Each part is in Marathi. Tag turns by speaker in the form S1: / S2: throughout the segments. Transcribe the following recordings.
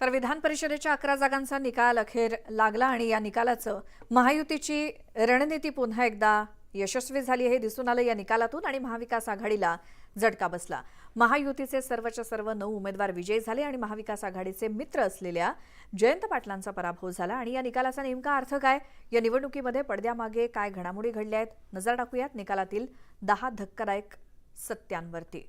S1: तर विधान परिषदेच्या अकरा जागांचा निकाल अखेर लागला आणि या निकालाचं महायुतीची रणनीती पुन्हा एकदा यशस्वी झाली हे दिसून आलं या निकालातून आणि महाविकास आघाडीला झटका बसला. महायुतीचे सर्वच्या सर्व नऊ उमेदवार विजयी झाले आणि महाविकास आघाडीचे मित्र असलेल्या जयंत पाटलांचा पराभव झाला. आणि या निकालाचा नेमका अर्थ काय? या निवडणुकीमध्ये पडद्यामागे काय घडामोडी घडल्या आहेत? नजर टाकूयात निकालातील दहा धक्कादायक सत्यांवरती.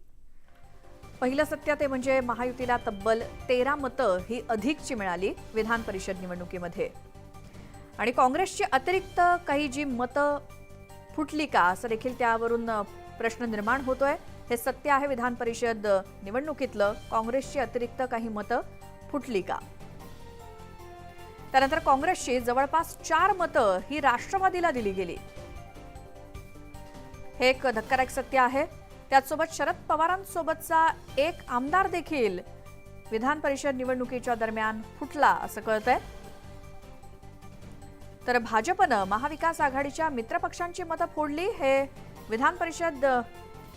S1: पहिलं सत्य ते म्हणजे महायुतीला तब्बल तेरा मतं ही अधिकची मिळाली विधान परिषद निवडणुकीमध्ये. आणि काँग्रेसची अतिरिक्त काही जी मतं फुटली का असं देखील त्यावरून प्रश्न निर्माण होतोय. हे सत्य आहे विधान परिषद निवडणुकीतलं. काँग्रेसची अतिरिक्त काही मतं फुटली का? त्यानंतर काँग्रेसची जवळपास चार मतं ही राष्ट्रवादीला दिली गेली. हे एक धक्कादायक सत्य आहे. त्याचसोबत शरद पवारांसोबतचा एक आमदार देखील विधान परिषद निवडणुकीच्या दरम्यान फुटला असं कळतंय. तर भाजपनं महाविकास आघाडीच्या मित्रपक्षांची मतं फोडली हे विधान परिषद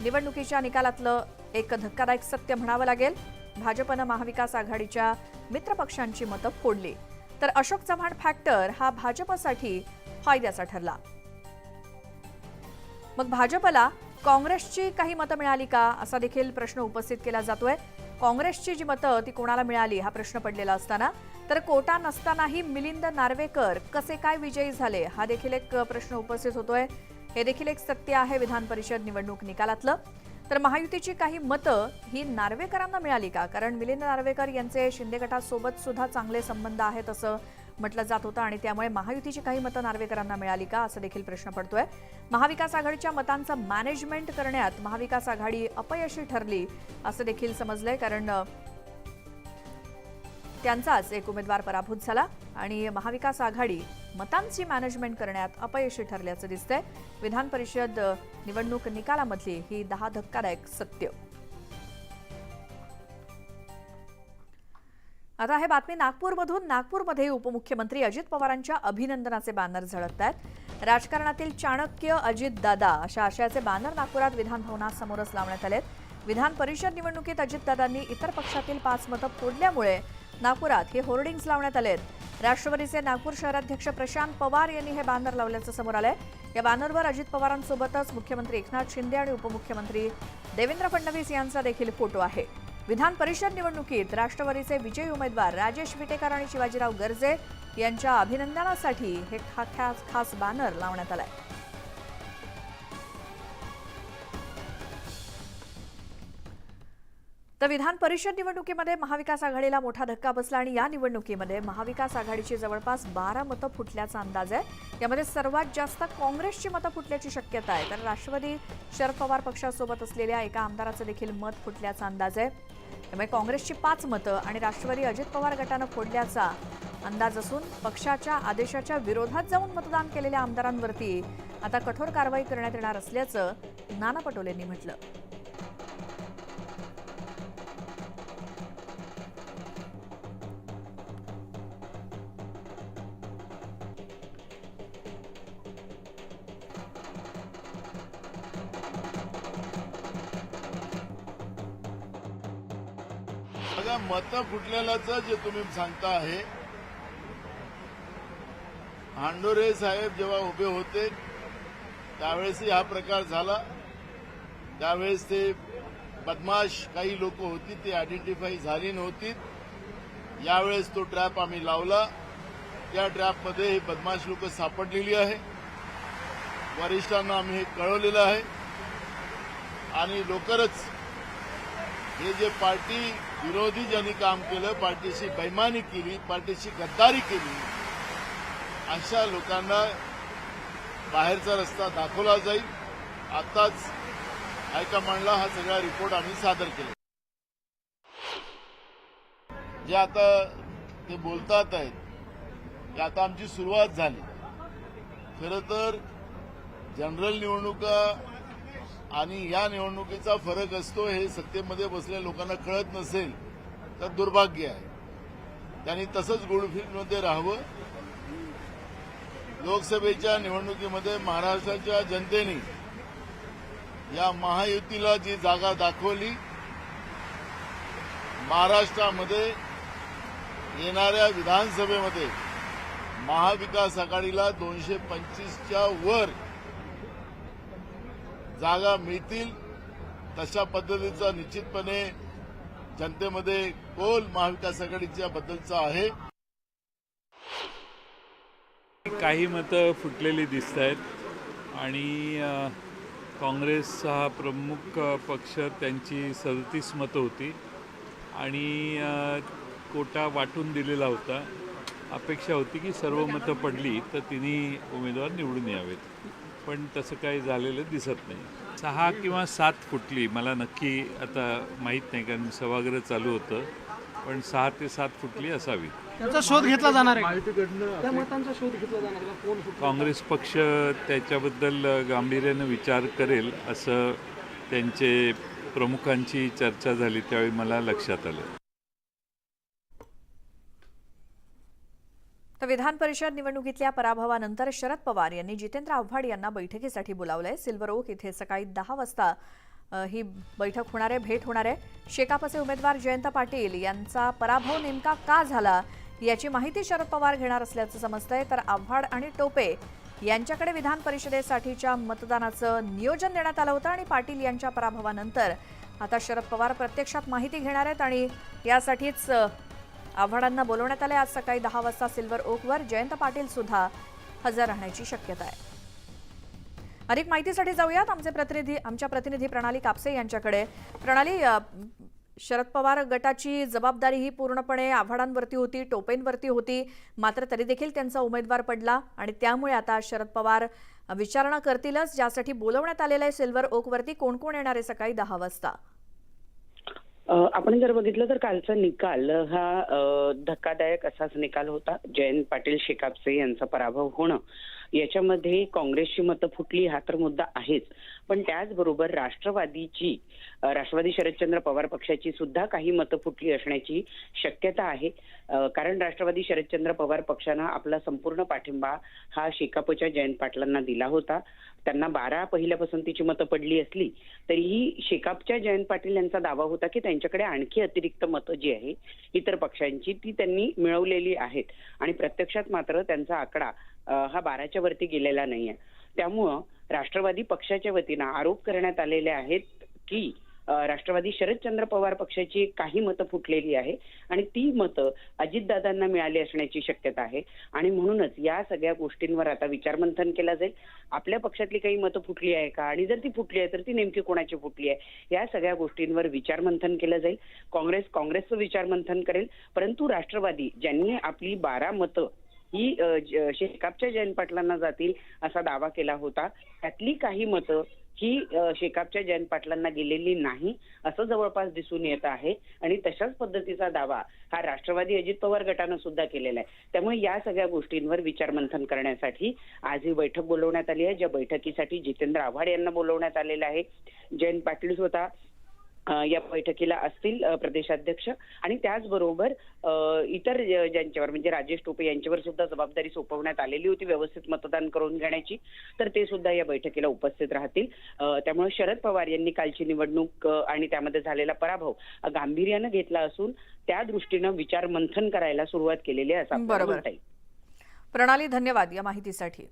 S1: निवडणुकीच्या निकालातलं एक धक्कादायक सत्य म्हणावं लागेल. भाजपनं महाविकास आघाडीच्या मित्रपक्षांची मतं फोडली. तर अशोक चव्हाण फॅक्टर हा भाजपसाठी फायद्याचा ठरला. मग भाजपला काँग्रेसची काही मतं मिळाली का? असा देखील प्रश्न उपस्थित केला जातोय. काँग्रेसची जी मतं ती कोणाला मिळाली? हा प्रश्न पडलेला असताना. तर कोटा नसतानाही मिलिंद नार्वेकर कसे काय विजयी झाले? हा देखील एक प्रश्न उपस्थित होतोय. हे देखील एक सत्य आहे विधान परिषद निवडणूक निकालातलं. तर महायुतीची काही मतं ही नार्वेकरांना मिळाली का? कारण मिलिंद नार्वेकर यांचे शिंदे गटासोबत सुद्धा चांगले संबंध आहेत असं म्हटलं जात होतं आणि त्यामुळे महायुतीची काही मतं नार्वेकरांना मिळाली का असं देखील प्रश्न पडतोय. महाविकास आघाडीच्या मतांचं मॅनेजमेंट करण्यात महाविकास आघाडी अपयशी ठरली असं देखील समजलंय कारण त्यांचाच एक उमेदवार पराभूत झाला आणि महाविकास आघाडी मतांची मॅनेजमेंट करण्यात अपयशी ठरल्याचं दिसतंय. विधान परिषद निवडणूक निकालामधली ही दहा धक्कादायक सत्य. आता हे बातमी नागपूरमधून नागपूरमध्ये उपमुख्यमंत्री अजित पवारांच्या अभिनंदनाचे बॅनर झळकत आहेत. राजकारणातील चाणक्य अजित दादा अशा आशयाचे बॅनर नागपुरात विधानभवनासमोरच लावण्यात आले विधान परिषद निवडणुकीत अजितदादांनी इतर पक्षातील पाच मतं फोडल्यामुळे नागपुरात हे होर्डिंग्ज लावण्यात आले राष्ट्रवादीचे नागपूर शहराध्यक्ष प्रशांत पवार यांनी हे बॅनर लावल्याचं समोर आलंय. या बॅनरवर अजित पवारांसोबतच मुख्यमंत्री एकनाथ शिंदे आणि उपमुख्यमंत्री देवेंद्र फडणवीस यांचा देखील फोटो आहे. विधान परिषद निवडणुकीत राष्ट्रवादीचे विजयी उमेदवार राजेश विटेकर आणि शिवाजीराव गर्जे यांच्या अभिनंदनासाठी हे खास खास बॅनर लावण्यात आलाय. तर विधान परिषद निवडणुकीमध्ये महाविकास आघाडीला मोठा धक्का बसला आणि या निवडणुकीमध्ये महाविकास आघाडीची जवळपास बारा मतं फुटल्याचा अंदाज आहे. यामध्ये सर्वात जास्त काँग्रेसची मतं फुटल्याची शक्यता आहे. तर राष्ट्रवादी शरद पवार पक्षासोबत असलेल्या एका आमदाराचं देखील मत फुटल्याचा अंदाज आहे. त्यामुळे काँग्रेसची पाच मतं आणि राष्ट्रवादी अजित पवार गटानं फोडल्याचा अंदाज असून पक्षाच्या आदेशाच्या विरोधात जाऊन मतदान केलेल्या आमदारांवरती आता कठोर कारवाई करण्यात येणार असल्याचं नाना पटोलेंनी म्हटलं.
S2: आता मतं फुटलेल्याचं जे तुम्ही सांगता आहे हांडोरे साहेब जेव्हा उभे होते त्यावेळेसही हा प्रकार झाला. त्यावेळेस ते बदमाश काही लोक होती ती आयडेंटिफाई झाली नव्हती. यावेळेस तो ट्रॅप आम्ही लावला. त्या ट्रॅपमध्ये ही बदमाश लोक सापडलेली आहे. वरिष्ठांना आम्ही हे कळवलेलं आहे. आणि लवकरच हे जे पार्टी विरोधी ज्यांनी काम केलं पार्टीशी बैमानी केली पार्टीशी गद्दारी केली अशा लोकांना बाहेरचा रस्ता दाखवला हो जाईल आताच हायकमांडला हा सगळा रिपोर्ट आम्ही सादर केला जे आता ते बोलतात आहेत ते आता आमची सुरुवात झाली। खरं तर जनरल निवडणुका आणि या निवडणुकीचा फरक असतो हे सत्तेमध्ये बसलेल्या लोकांना कळत नसेल तर दुर्भाग्य आहे. त्यांनी तसंच गुडफिल्डमध्ये राहावं. लोकसभेच्या निवडणुकीमध्ये महाराष्ट्राच्या जनतेने या महायुतीला जी जागा दाखवली महाराष्ट्रामध्ये येणाऱ्या विधानसभेमध्ये महाविकास आघाडीला दोनशे पंचवीसच्या वर जागा मिळतील तशा पद्धतीचा निश्चितपणे जनतेमध्ये कोल महाविकास आघाडीच्या बद्दलचा आहे.
S3: काही मतं फुटलेली दिसत आहेत आणि काँग्रेस हा प्रमुख पक्ष त्यांची सदतीस मतं होती आणि कोटा वाटून दिलेला होता. अपेक्षा होती की सर्व मतं पडली तर तिन्ही उमेदवार निवडून यावेत. पण तसं काही झालेलं दिसत नाही. सहा किंवा सात फुटली मला नक्की आता माहीत नाही कारण सभागृह चालू होतं पण सहा ते सात फुटली असावी.
S4: त्याचा शोध घेतला जाणार आहे. त्या मतांचा शोध घेतला जाणार आहे. का? कोण फुटलं?
S3: काँग्रेस पक्ष त्याच्याबद्दल गांभीर्यानं विचार करेल असं त्यांचे प्रमुखांची चर्चा झाली त्यावेळी मला लक्षात आलं.
S1: तर विधान परिषद निवडणुकीतल्या पराभवानंतर शरद पवार यांनी जितेंद्र आव्हाड यांना बैठकीसाठी बोलावलंय. सिल्वर ओक इथे सकाळी दहा वाजता ही बैठक होणार आहे भेट होणार आहे. शेकापचे उमेदवार जयंत पाटील यांचा पराभव नेमका का झाला याची माहिती शरद पवार घेणार असल्याचं समजतंय. तर आव्हाड आणि टोपे यांच्याकडे विधान परिषदेसाठीच्या मतदानाचं नियोजन देण्यात आलं होतं आणि पाटील यांच्या पराभवानंतर आता शरद पवार प्रत्यक्षात माहिती घेणार आहेत आणि यासाठीच आव्हाडांना बोलवण्यात आले. आज सकाळी दहा वाजता सिल्वर ओकवर जयंत पाटील सुद्धा हजर राहण्याची शक्यता आहे. अधिक माहितीसाठी जाऊयात. आमचे प्रतिनिधी आमच्या प्रतिनिधी प्रणाली कापसे यांच्याकडे. प्रणाली शरद पवार गटाची जबाबदारी ही पूर्णपणे आव्हाडांवरती होती टोपेंवरती होती. मात्र तरी देखील त्यांचा उमेदवार पडला आणि त्यामुळे आता शरद पवार विचारणा करतीलच. ज्यासाठी बोलवण्यात आलेलं आहे सिल्वर ओकवरती कोण कोण येणार आहे सकाळी दहा वाजता?
S5: आपण जर बघितलं तर कालचा निकाल हा धक्कादायक असाच निकाल होता. जयंत पाटील शेकापसे यांचा पराभव होणं. याच्यामध्ये काँग्रेसची मतं फुटली हा तर मुद्दा आहेच. पण त्याचबरोबर राष्ट्रवादीची राष्ट्रवादी शरदचंद्र पवार पक्षाची सुद्धा काही मतं फुटली असण्याची शक्यता आहे. कारण राष्ट्रवादी शरदचंद्र पवार पक्षानं आपला संपूर्ण पाठिंबा हा शेकापच्या जयंत पाटलांना दिला होता. त्यांना बारा पहिल्या पसंतीची मतं पडली असली तरीही शेकापच्या जयंत पाटील यांचा दावा होता की त्यांच्याकडे आणखी अतिरिक्त मतं जी आहे इतर पक्षांची ती त्यांनी मिळवलेली आहेत. आणि प्रत्यक्षात मात्र त्यांचा आकडा हा बाराच्या वरती गेलेला नाहीये. त्यामुळं राष्ट्रवादी पक्षाच्या वतीनं आरोप करण्यात आलेले आहेत की राष्ट्रवादी शरदचंद्र पवार पक्षाची काही मतं फुटलेली आहे आणि ती मतं अजितदादांना मिळाली असण्याची शक्यता आहे. आणि म्हणूनच या सगळ्या गोष्टींवर आता विचारमंथन केला जाईल. आपल्या पक्षातली काही मतं फुटली आहे का? आणि जर ती फुटली आहे तर ती नेमकी कोणाची फुटली आहे? या सगळ्या गोष्टींवर विचारमंथन केलं जाईल. काँग्रेस काँग्रेसचं विचारमंथन करेल. परंतु राष्ट्रवादी ज्यांनी आपली बारा मतं ही शेकापच्या जयंत पाटलांना जातील असा दावा केला होता. त्यातली काही मतं ही शेकापच्या जयंत पाटलांना गेलेली नाही असं जवळपास दिसून येत आहे आणि तशाच पद्धतीचा दावा हा राष्ट्रवादी अजित पवार गटानं सुद्धा केलेला आहे. त्यामुळे या सगळ्या गोष्टींवर विचारमंथन करण्यासाठी आज ही बैठक बोलवण्यात आली आहे. ज्या बैठकीसाठी जितेंद्र आव्हाड यांना बोलवण्यात आलेलं आहे. जयंत पाटील स्वतः या बैठकीला असतील प्रदेशाध्यक्ष. आणि त्याचबरोबर इतर ज्यांच्यावर म्हणजे राजेश टोपे यांच्यावर सुद्धा जबाबदारी सोपवण्यात आलेली होती व्यवस्थित मतदान करून घेण्याची तर ते सुद्धा या बैठकीला उपस्थित राहतील. त्यामुळे शरद पवार यांनी कालची निवडणूक आणि त्यामध्ये झालेला पराभव गांभीर्यानं घेतला असून त्या दृष्टीनं विचार मंथन करायला सुरुवात केलेली आहे असं
S1: बरोबर. प्रणाली धन्यवाद या माहितीसाठी.